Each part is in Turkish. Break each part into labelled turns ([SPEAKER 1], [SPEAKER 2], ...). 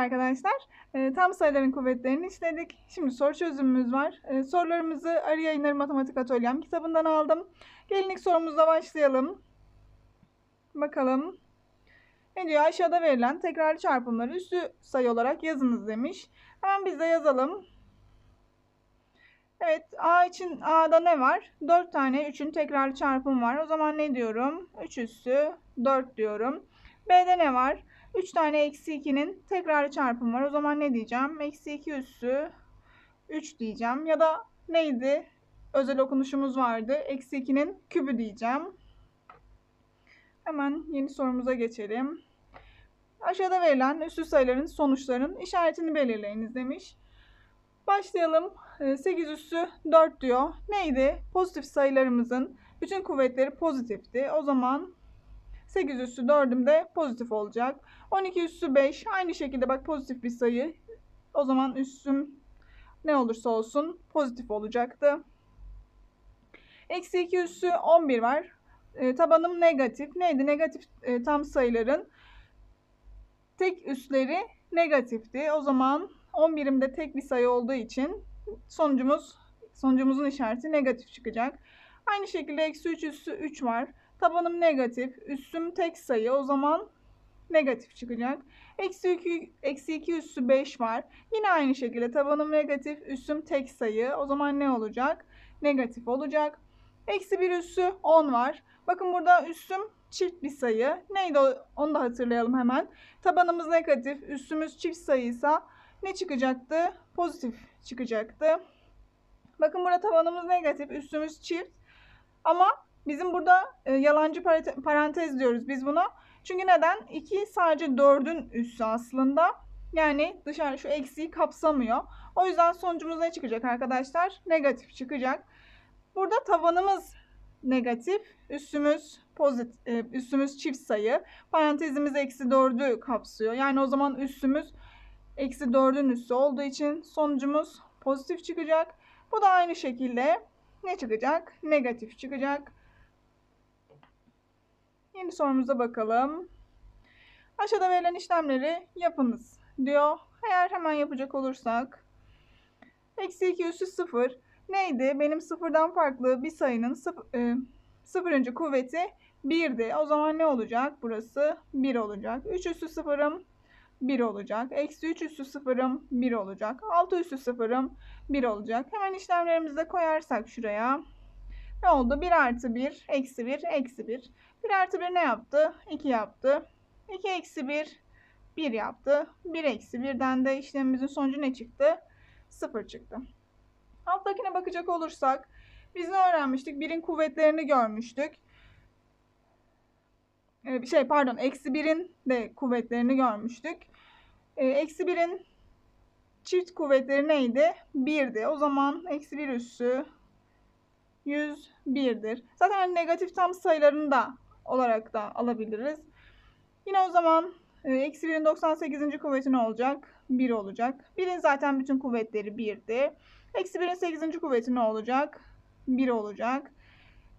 [SPEAKER 1] arkadaşlar. Ee, tam sayıların kuvvetlerini işledik. Şimdi soru çözümümüz var. Ee, sorularımızı Arı Yayınları Matematik Atölyem kitabından aldım. Gelin ilk sorumuzla başlayalım. Bakalım. Ne diyor? Aşağıda verilen tekrarlı çarpımları üstü sayı olarak yazınız demiş. Hemen biz de yazalım. Evet, A için A'da ne var? 4 tane 3'ün tekrarlı çarpımı var. O zaman ne diyorum? 3 üssü 4 diyorum. B'de ne var? 3 tane eksi 2'nin tekrarlı çarpımı var. O zaman ne diyeceğim? Eksi 2 üssü 3 diyeceğim. Ya da neydi? Özel okunuşumuz vardı. Eksi 2'nin kübü diyeceğim. Hemen yeni sorumuza geçelim. Aşağıda verilen üstü sayıların sonuçlarının işaretini belirleyiniz demiş. Başlayalım. 8 üssü 4 diyor. Neydi? Pozitif sayılarımızın bütün kuvvetleri pozitifti. O zaman 8 üssü 4'üm de pozitif olacak. 12 üssü 5 aynı şekilde bak pozitif bir sayı. O zaman üssüm ne olursa olsun pozitif olacaktı. Eksi 2 üssü 11 var. E, tabanım negatif. Neydi? Negatif e, tam sayıların tek üsleri negatifti. O zaman 11'imde tek bir sayı olduğu için sonucumuz sonucumuzun işareti negatif çıkacak. Aynı şekilde eksi 3 üssü 3 var. Tabanım negatif. Üssüm tek sayı. O zaman negatif çıkacak. Eksi 2, eksi 2 üssü 5 var. Yine aynı şekilde tabanım negatif. Üssüm tek sayı. O zaman ne olacak? Negatif olacak. Eksi 1 üssü 10 var. Bakın burada üssüm çift bir sayı. Neydi? Onu da hatırlayalım hemen. Tabanımız negatif. Üssümüz çift sayıysa ne çıkacaktı? Pozitif çıkacaktı. Bakın burada tabanımız negatif. Üssümüz çift. Ama Bizim burada e, yalancı parantez diyoruz biz buna. Çünkü neden? 2 sadece 4'ün üssü aslında. Yani dışarı şu eksiği kapsamıyor. O yüzden sonucumuz ne çıkacak arkadaşlar? Negatif çıkacak. Burada tavanımız negatif, üssümüz pozitif, e, üssümüz çift sayı. Parantezimiz eksi 4'ü kapsıyor. Yani o zaman üssümüz eksi 4'ün üssü olduğu için sonucumuz pozitif çıkacak. Bu da aynı şekilde ne çıkacak? Negatif çıkacak. Yeni sorumuza bakalım. Aşağıda verilen işlemleri yapınız diyor. Eğer hemen yapacak olursak. Eksi 2 üssü 0 neydi? Benim sıfırdan farklı bir sayının sıfır, e, sıfırıncı kuvveti 1'di. O zaman ne olacak? Burası 1 olacak. 3 üssü sıfırım 1 olacak. Eksi 3 üssü sıfırım 1 olacak. 6 üssü sıfırım 1 olacak. Hemen işlemlerimizi de koyarsak şuraya. Ne oldu? 1 artı 1, eksi 1, eksi 1. 1 artı 1 ne yaptı? 2 yaptı. 2 eksi 1, 1 yaptı. 1 eksi 1'den de işlemimizin sonucu ne çıktı? 0 çıktı. Alttakine bakacak olursak biz ne öğrenmiştik? 1'in kuvvetlerini görmüştük. Ee, şey pardon eksi 1'in de kuvvetlerini görmüştük. Ee, eksi 1'in çift kuvvetleri neydi? 1'di. O zaman eksi 1 üssü 101'dir. Zaten negatif tam sayılarını da olarak da alabiliriz. Yine o zaman e, eksi 1'in 98. kuvveti ne olacak? 1 olacak. 1'in zaten bütün kuvvetleri 1'di. Eksi 1'in 8. kuvveti ne olacak? 1 olacak.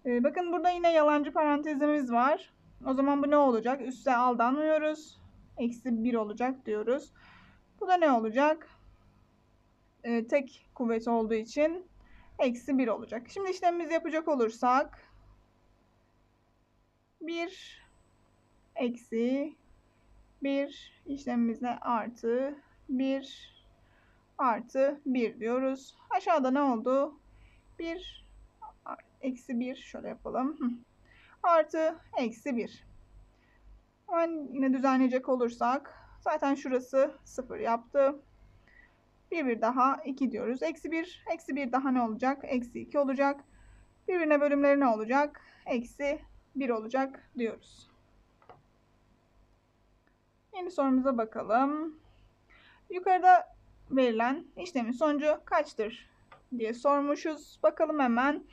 [SPEAKER 1] E, bakın burada yine yalancı parantezimiz var. O zaman bu ne olacak? Üste aldanmıyoruz. Eksi 1 olacak diyoruz. Bu da ne olacak? E, tek kuvvet olduğu için eksi 1 olacak. Şimdi işlemimizi yapacak olursak 1 eksi 1 işlemimizde artı 1 artı 1 diyoruz. Aşağıda ne oldu? 1 eksi 1 şöyle yapalım. Artı eksi 1. Hemen yine düzenleyecek olursak zaten şurası 0 yaptı. Bir bir daha 2 diyoruz. Eksi 1, eksi 1 daha ne olacak? Eksi 2 olacak. Birbirine bölümleri ne olacak? Eksi 1 olacak diyoruz. Yeni sorumuza bakalım. Yukarıda verilen işlemin sonucu kaçtır diye sormuşuz. Bakalım hemen.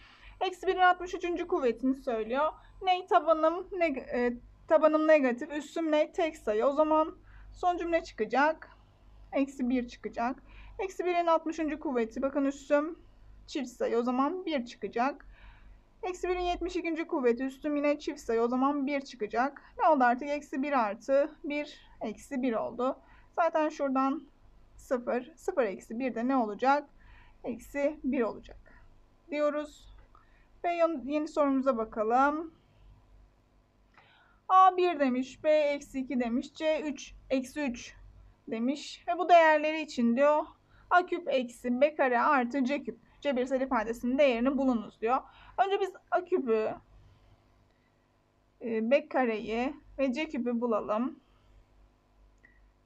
[SPEAKER 1] Eksi 1'in 63. kuvvetini söylüyor. Ney tabanım, neg e, tabanım negatif, üstüm ne? Tek sayı. O zaman sonucum ne çıkacak? Eksi 1 çıkacak. Eksi 1'in 60. kuvveti. Bakın üstüm çift sayı. O zaman 1 çıkacak. Eksi 1'in 72. kuvveti. Üstüm yine çift sayı. O zaman 1 çıkacak. Ne oldu artık? Eksi 1 artı 1 eksi 1 oldu. Zaten şuradan 0. 0 eksi 1 de ne olacak? Eksi 1 olacak. Diyoruz. Ve yeni sorumuza bakalım. A 1 demiş. B eksi 2 demiş. C 3 eksi 3 demiş. Ve bu değerleri için diyor. A küp eksi B kare artı C küp. Cebirsel ifadesinin değerini bulunuz diyor. Önce biz A küpü, e, B kareyi ve C küpü bulalım.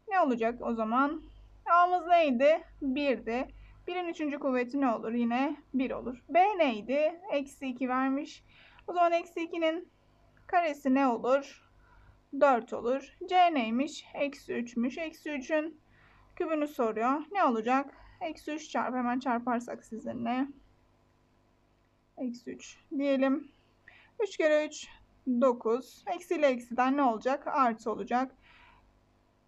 [SPEAKER 1] Ne olacak o zaman? A'mız neydi? 1'di. 1'in 3. kuvveti ne olur? Yine 1 olur. B neydi? Eksi 2 vermiş. O zaman eksi 2'nin karesi ne olur? 4 olur. C neymiş? Eksi 3'müş. Eksi 3'ün kübünü soruyor. Ne olacak? Eksi 3 çarpı hemen çarparsak sizinle. Eksi 3 diyelim. 3 kere 3 9. Eksi ile eksiden ne olacak? Artı olacak.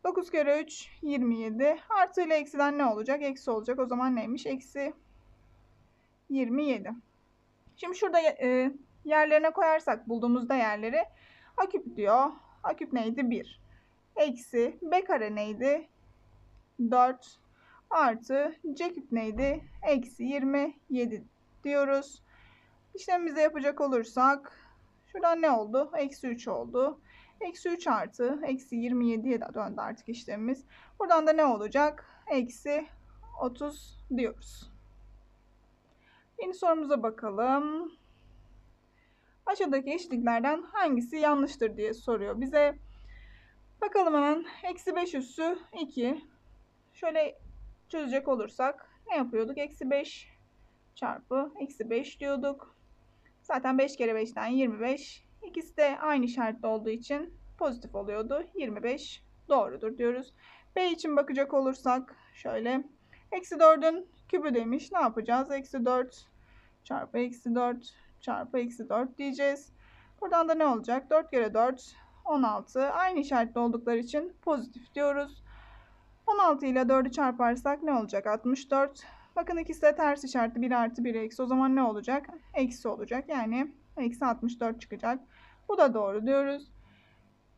[SPEAKER 1] 9 kere 3 27. Artı ile eksiden ne olacak? Eksi olacak. O zaman neymiş? Eksi 27. Şimdi şurada e, yerlerine koyarsak bulduğumuz değerleri a küp diyor. a küp neydi? 1. Eksi b kare neydi? 4 artı c küp neydi? Eksi 27 diyoruz. İşlemimizi yapacak olursak şuradan ne oldu? Eksi 3 oldu. Eksi 3 artı eksi 27'ye de döndü artık işlemimiz. Buradan da ne olacak? Eksi 30 diyoruz. Yeni sorumuza bakalım. Aşağıdaki eşitliklerden hangisi yanlıştır diye soruyor bize. Bakalım hemen. Eksi 5 üssü 2. Şöyle çözecek olursak ne yapıyorduk? Eksi 5 çarpı eksi 5 diyorduk. Zaten 5 kere 5'ten 25. İkisi de aynı işaretli olduğu için pozitif oluyordu. 25 doğrudur diyoruz. B için bakacak olursak şöyle. Eksi 4'ün kübü demiş. Ne yapacağız? Eksi 4 çarpı eksi 4 çarpı eksi 4 diyeceğiz. Buradan da ne olacak? 4 kere 4 16. Aynı işaretli oldukları için pozitif diyoruz. 16 ile 4'ü çarparsak ne olacak? 64. Bakın ikisi de ters işaretli. 1 artı 1 eksi. O zaman ne olacak? Eksi olacak. Yani eksi 64 çıkacak. Bu da doğru diyoruz.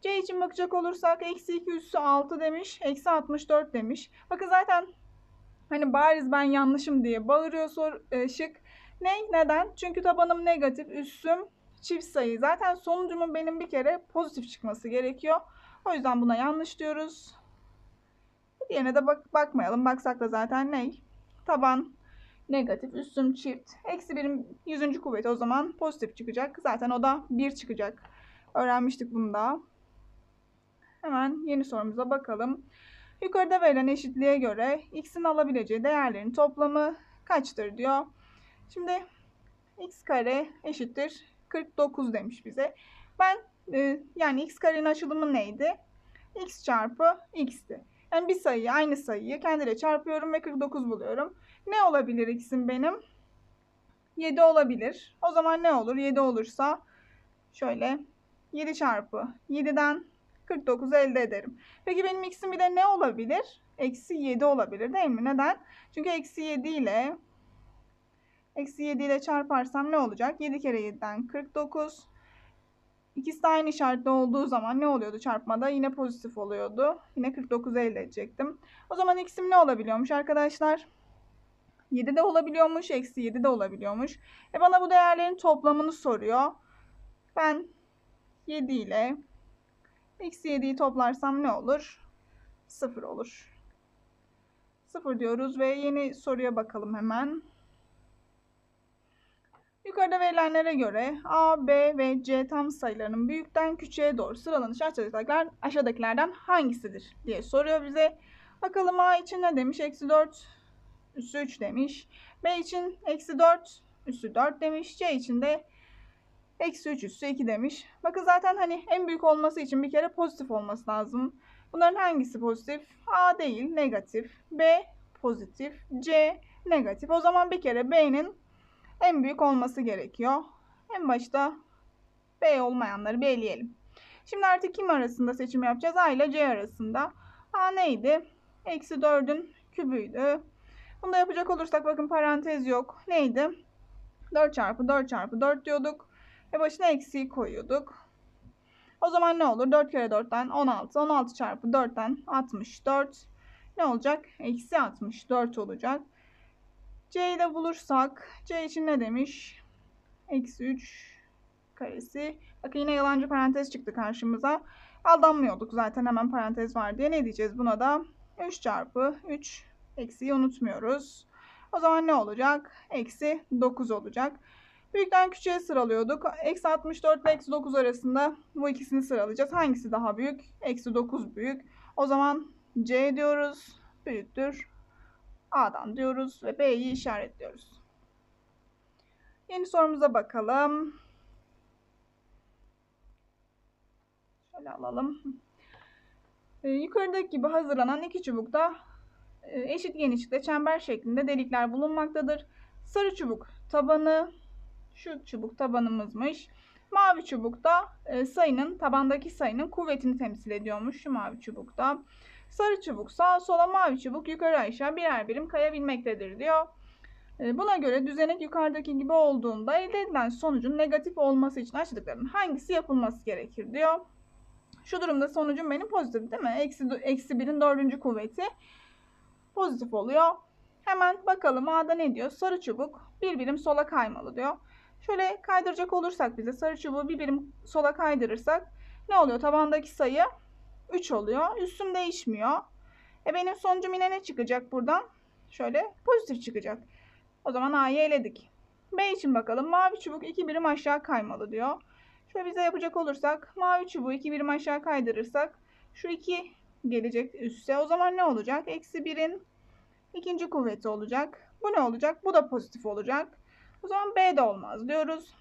[SPEAKER 1] C için bakacak olursak eksi 2 üssü 6 demiş. Eksi 64 demiş. Bakın zaten hani bariz ben yanlışım diye bağırıyor sor, e, şık. Ne? Neden? Çünkü tabanım negatif. Üssüm çift sayı. Zaten sonucumun benim bir kere pozitif çıkması gerekiyor. O yüzden buna yanlış diyoruz. Diğerine de bak bakmayalım. Baksak da zaten ne? Taban negatif, üstüm çift. Eksi birim yüzüncü kuvveti o zaman pozitif çıkacak. Zaten o da 1 çıkacak. Öğrenmiştik bunu da. Hemen yeni sorumuza bakalım. Yukarıda verilen eşitliğe göre x'in alabileceği değerlerin toplamı kaçtır diyor. Şimdi x kare eşittir 49 demiş bize. Ben e, yani x karenin açılımı neydi? x çarpı x'ti. Yani bir sayıyı aynı sayıyı kendiyle çarpıyorum ve 49 buluyorum. Ne olabilir x'im benim? 7 olabilir. O zaman ne olur? 7 olursa şöyle 7 çarpı 7'den 49 elde ederim. Peki benim x'im bir de ne olabilir? Eksi 7 olabilir değil mi? Neden? Çünkü eksi 7 ile eksi 7 ile çarparsam ne olacak? 7 kere 7'den 49. İkisi de aynı işaretli olduğu zaman ne oluyordu çarpmada? Yine pozitif oluyordu. Yine 49 elde edecektim. O zaman x'im ne olabiliyormuş arkadaşlar? 7 de olabiliyormuş, eksi 7 de olabiliyormuş. E bana bu değerlerin toplamını soruyor. Ben 7 ile eksi 7'yi toplarsam ne olur? 0 olur. 0 diyoruz ve yeni soruya bakalım hemen. Yukarıda verilenlere göre A, B ve C tam sayılarının büyükten küçüğe doğru sıralanışı aşağıdakiler, aşağıdakilerden hangisidir diye soruyor bize. Bakalım A için ne demiş? Eksi 4 üssü 3 demiş. B için eksi 4 üssü 4 demiş. C için de eksi 3 üssü 2 demiş. Bakın zaten hani en büyük olması için bir kere pozitif olması lazım. Bunların hangisi pozitif? A değil negatif. B pozitif. C negatif. O zaman bir kere B'nin en büyük olması gerekiyor. En başta B olmayanları bir eleyelim. Şimdi artık kim arasında seçim yapacağız? A ile C arasında. A neydi? Eksi 4'ün kübüydü. Bunu da yapacak olursak bakın parantez yok. Neydi? 4 çarpı 4 çarpı 4 diyorduk. Ve başına eksiği koyuyorduk. O zaman ne olur? 4 kere 4'ten 16. 16 çarpı 4'ten 64. Ne olacak? Eksi 64 olacak. C'yi de bulursak C için ne demiş? Eksi 3 karesi. Bakın yine yalancı parantez çıktı karşımıza. Aldanmıyorduk zaten hemen parantez var diye. Ne diyeceğiz buna da? 3 çarpı 3 eksiyi unutmuyoruz. O zaman ne olacak? Eksi 9 olacak. Büyükten küçüğe sıralıyorduk. Eksi 64 ile eksi 9 arasında bu ikisini sıralayacağız. Hangisi daha büyük? Eksi 9 büyük. O zaman C diyoruz. Büyüktür. A'dan diyoruz ve B'yi işaretliyoruz. Yeni sorumuza bakalım. Şöyle alalım. Ee, yukarıdaki gibi hazırlanan iki çubukta e, eşit genişlikte çember şeklinde delikler bulunmaktadır. Sarı çubuk tabanı, şu çubuk tabanımızmış. Mavi çubukta e, sayının, tabandaki sayının kuvvetini temsil ediyormuş şu mavi çubukta. Sarı çubuk sağa sola, mavi çubuk yukarı aşağı birer birim kayabilmektedir diyor. E, buna göre düzenek yukarıdaki gibi olduğunda elde edilen sonucun negatif olması için aşağıdakilerin hangisi yapılması gerekir diyor. Şu durumda sonucum benim pozitif değil mi? Eksi, eksi birin dördüncü kuvveti pozitif oluyor. Hemen bakalım A'da ne diyor? Sarı çubuk bir birim sola kaymalı diyor. Şöyle kaydıracak olursak bize sarı çubuğu bir birim sola kaydırırsak ne oluyor? Tabandaki sayı 3 oluyor. Üstüm değişmiyor. E benim sonucum yine ne çıkacak buradan? Şöyle pozitif çıkacak. O zaman A'yı eledik. B için bakalım. Mavi çubuk 2 birim aşağı kaymalı diyor. Şöyle bize yapacak olursak mavi çubuğu 2 birim aşağı kaydırırsak şu 2 gelecek üste. O zaman ne olacak? Eksi 1'in ikinci kuvveti olacak. Bu ne olacak? Bu da pozitif olacak. O zaman B de olmaz diyoruz.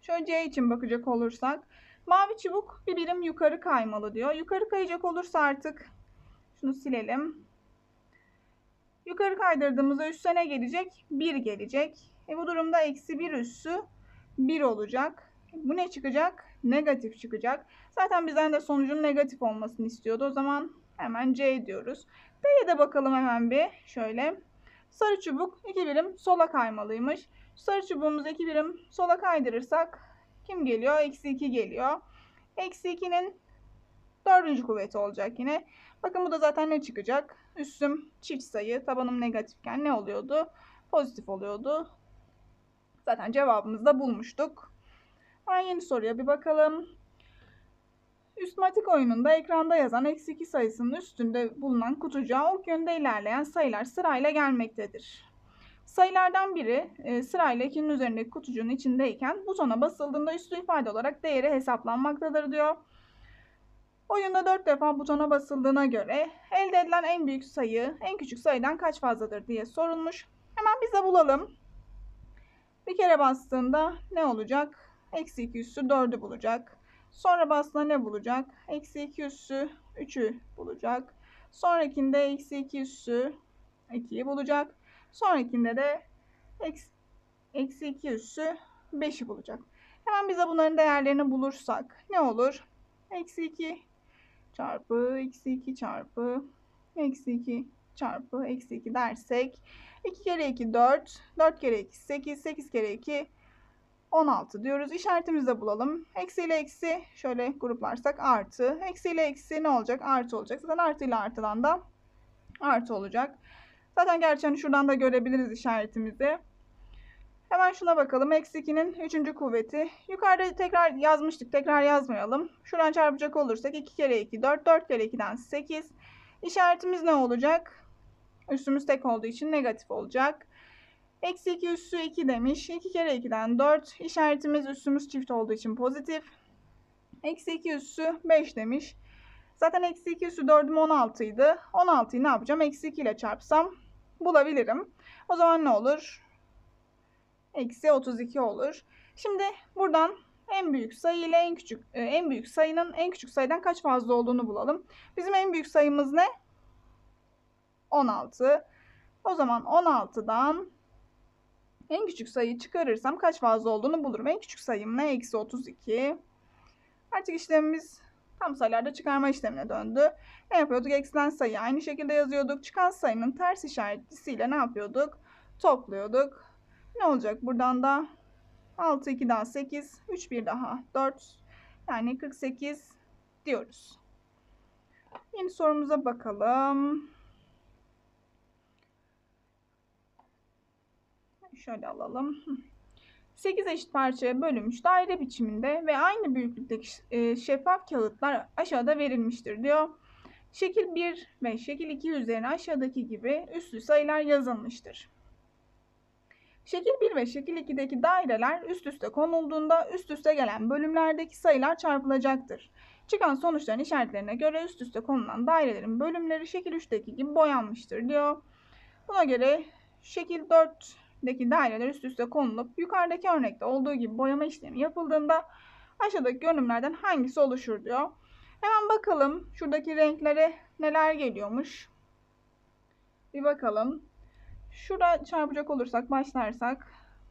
[SPEAKER 1] Şöyle C için bakacak olursak. Mavi çubuk bir birim yukarı kaymalı diyor. Yukarı kayacak olursa artık şunu silelim. Yukarı kaydırdığımızda üste ne gelecek? 1 gelecek. E bu durumda eksi 1 üssü 1 olacak. Bu ne çıkacak? Negatif çıkacak. Zaten bizden de sonucun negatif olmasını istiyordu. O zaman hemen C diyoruz. B'ye de bakalım hemen bir. Şöyle. Sarı çubuk 2 birim sola kaymalıymış. Sarı çubuğumuzu 2 birim sola kaydırırsak kim geliyor? Eksi 2 geliyor. Eksi 2'nin dördüncü kuvveti olacak yine. Bakın bu da zaten ne çıkacak? Üstüm çift sayı, tabanım negatifken ne oluyordu? Pozitif oluyordu. Zaten cevabımızı da bulmuştuk. Ben yeni soruya bir bakalım. Üstmatik oyununda ekranda yazan eksi 2 sayısının üstünde bulunan kutucuğa ok yönde ilerleyen sayılar sırayla gelmektedir. Sayılardan biri e, sırayla 2'nin üzerindeki kutucuğun içindeyken butona basıldığında üstü ifade olarak değeri hesaplanmaktadır diyor. Oyunda 4 defa butona basıldığına göre elde edilen en büyük sayı en küçük sayıdan kaç fazladır diye sorulmuş. Hemen biz de bulalım. Bir kere bastığında ne olacak? Eksi 2 üssü 4'ü bulacak. Sonra bastığında ne bulacak? Eksi 2 üssü 3'ü bulacak. Sonrakinde eksi 2 üssü 2'yi bulacak. Sonrakinde de eksi, eksi 2 üssü 5'i bulacak. Hemen bize bunların değerlerini bulursak ne olur? Eksi 2 çarpı eksi 2 çarpı eksi 2 çarpı eksi 2 dersek 2 kere 2 4, 4 kere 2 8, 8 kere 2 16 diyoruz. İşaretimizi de bulalım. Eksi ile eksi şöyle gruplarsak artı. Eksi ile eksi ne olacak? Artı olacak. Zaten artı ile artıdan da artı olacak. Zaten gerçi hani şuradan da görebiliriz işaretimizi. Hemen şuna bakalım. Eksi 2'nin 3. kuvveti. Yukarıda tekrar yazmıştık. Tekrar yazmayalım. Şuradan çarpacak olursak 2 kere 2 4. 4 kere 2'den 8. İşaretimiz ne olacak? Üstümüz tek olduğu için negatif olacak. Eksi 2 üssü 2 demiş. 2 kere 2'den 4. İşaretimiz üstümüz çift olduğu için pozitif. Eksi 2 üssü 5 demiş. Zaten eksi 2 üssü 4'üm 16 idi. 16'yı ne yapacağım? Eksi 2 ile çarpsam bulabilirim. O zaman ne olur? Eksi 32 olur. Şimdi buradan en büyük sayı ile en küçük e, en büyük sayının en küçük sayıdan kaç fazla olduğunu bulalım. Bizim en büyük sayımız ne? 16. O zaman 16'dan en küçük sayıyı çıkarırsam kaç fazla olduğunu bulurum. En küçük sayım ne? Eksi 32. Artık işlemimiz tam sayılarda çıkarma işlemine döndü. Ne yapıyorduk? Eksilen sayıyı aynı şekilde yazıyorduk. Çıkan sayının ters işaretlisiyle ne yapıyorduk? Topluyorduk. Ne olacak buradan da? 6, 2 daha 8, 3, 1 daha 4. Yani 48 diyoruz. Yeni sorumuza bakalım. Şöyle alalım. 8 eşit parçaya bölünmüş daire biçiminde ve aynı büyüklükteki e, şeffaf kağıtlar aşağıda verilmiştir diyor. Şekil 1 ve şekil 2 üzerine aşağıdaki gibi üslü sayılar yazılmıştır. Şekil 1 ve şekil 2'deki daireler üst üste konulduğunda üst üste gelen bölümlerdeki sayılar çarpılacaktır. Çıkan sonuçların işaretlerine göre üst üste konulan dairelerin bölümleri şekil 3'teki gibi boyanmıştır diyor. Buna göre şekil 4'deki daireler üst üste konulup yukarıdaki örnekte olduğu gibi boyama işlemi yapıldığında aşağıdaki görünümlerden hangisi oluşur diyor. Hemen bakalım şuradaki renklere neler geliyormuş. Bir bakalım. Şurada çarpacak olursak başlarsak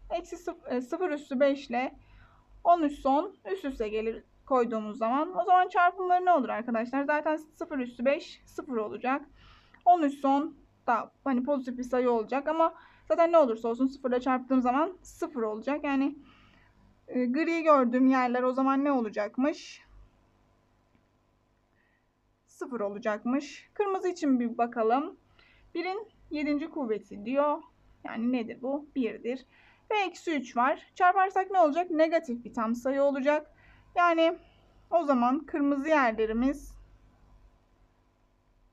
[SPEAKER 1] eksi 0 üstü 5 ile 10 üstü 10 üst üste gelir koyduğumuz zaman. O zaman çarpımları ne olur arkadaşlar? Zaten 0 üstü 5 0 olacak. 10 üstü 10 da hani pozitif bir sayı olacak ama zaten ne olursa olsun 0 ile çarptığım zaman 0 olacak. Yani e, gri gördüğüm yerler o zaman ne olacakmış? 0 olacakmış. Kırmızı için bir bakalım. 1'in 7. kuvveti diyor. Yani nedir bu? 1'dir. Ve eksi 3 var. Çarparsak ne olacak? Negatif bir tam sayı olacak. Yani o zaman kırmızı yerlerimiz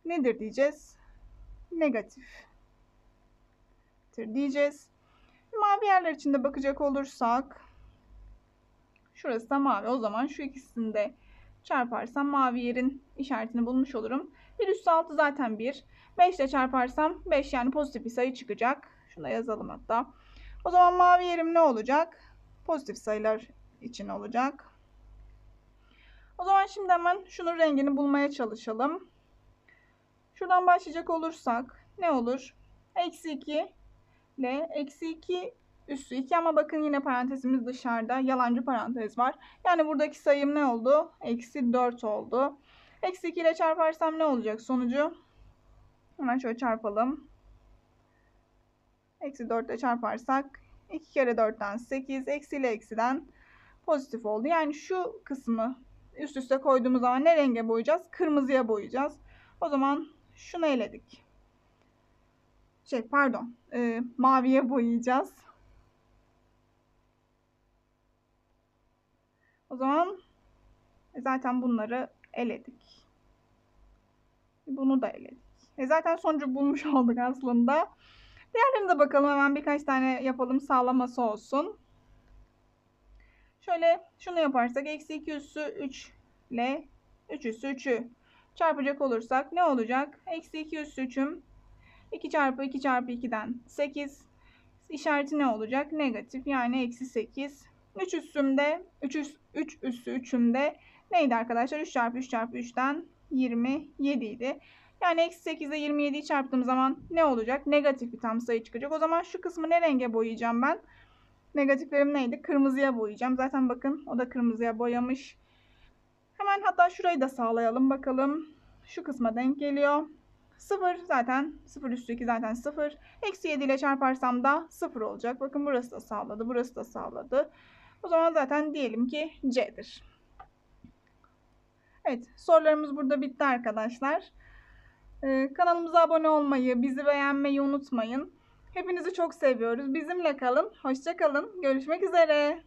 [SPEAKER 1] nedir diyeceğiz? Negatif. diyeceğiz. Mavi yerler için de bakacak olursak şurası da mavi. O zaman şu ikisini de çarparsam mavi yerin işaretini bulmuş olurum. 1 üstü 6 zaten 1. 5 ile çarparsam 5 yani pozitif bir sayı çıkacak. Şunu da yazalım hatta. O zaman mavi yerim ne olacak? Pozitif sayılar için olacak. O zaman şimdi hemen şunun rengini bulmaya çalışalım. Şuradan başlayacak olursak ne olur? Eksi 2 ile eksi 2 üssü 2 ama bakın yine parantezimiz dışarıda. Yalancı parantez var. Yani buradaki sayım ne oldu? Eksi 4 oldu. Eksi 2 ile çarparsam ne olacak sonucu? Hemen şöyle çarpalım. Eksi 4 ile çarparsak 2 kere 4'ten 8. Eksi ile eksiden pozitif oldu. Yani şu kısmı üst üste koyduğumuz zaman ne renge boyayacağız? Kırmızıya boyayacağız. O zaman şunu eledik. Şey pardon. E, maviye boyayacağız. O zaman e, zaten bunları eledik. Bunu da eledik. E zaten sonucu bulmuş olduk aslında. Diğerlerine de bakalım hemen birkaç tane yapalım sağlaması olsun. Şöyle şunu yaparsak eksi 2 üssü 3 ile 3 üssü 3'ü çarpacak olursak ne olacak? Eksi 2 üssü 3'üm 2 çarpı 2 çarpı 2'den 8 işareti ne olacak? Negatif yani eksi 8. 3 üssümde 3, üs, 3 üssü 3'ümde neydi arkadaşlar? 3 çarpı 3 çarpı 3'ten 27 idi. Yani eksi 8 ile 27'yi çarptığım zaman ne olacak? Negatif bir tam sayı çıkacak. O zaman şu kısmı ne renge boyayacağım ben? Negatiflerim neydi? Kırmızıya boyayacağım. Zaten bakın o da kırmızıya boyamış. Hemen hatta şurayı da sağlayalım bakalım. Şu kısma denk geliyor. 0 zaten 0 üstü 2 zaten 0. Eksi 7 ile çarparsam da 0 olacak. Bakın burası da sağladı. Burası da sağladı. O zaman zaten diyelim ki C'dir. Evet sorularımız burada bitti arkadaşlar. Ee, kanalımıza abone olmayı, bizi beğenmeyi unutmayın. Hepinizi çok seviyoruz. Bizimle kalın. Hoşça kalın. Görüşmek üzere.